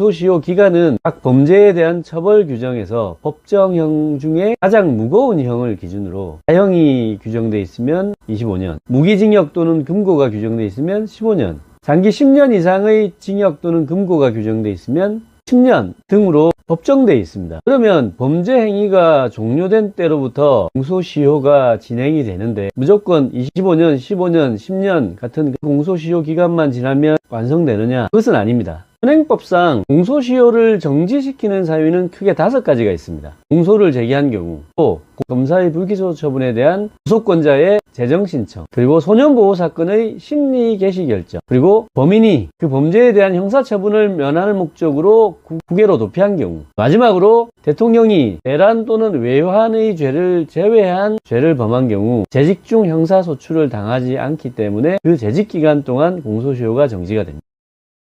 공소시효 기간은 각 범죄에 대한 처벌 규정에서 법정형 중에 가장 무거운 형을 기준으로 사형이 규정돼 있으면 25년, 무기징역 또는 금고가 규정돼 있으면 15년, 장기 10년 이상의 징역 또는 금고가 규정돼 있으면 10년 등으로 법정돼 있습니다. 그러면 범죄 행위가 종료된 때로부터 공소시효가 진행이 되는데 무조건 25년, 15년, 10년 같은 그 공소시효 기간만 지나면 완성되느냐? 그것은 아닙니다. 현행법상 공소시효를 정지시키는 사유는 크게 다섯 가지가 있습니다. 공소를 제기한 경우, 또 검사의 불기소 처분에 대한 구속권자의 재정 신청, 그리고 소년보호 사건의 심리 개시 결정, 그리고 범인이 그 범죄에 대한 형사처분을 면할 목적으로 구- 국외로 도피한 경우, 마지막으로 대통령이 대란 또는 외환의 죄를 제외한 죄를 범한 경우 재직 중 형사소출을 당하지 않기 때문에 그 재직 기간 동안 공소시효가 정지가 됩니다.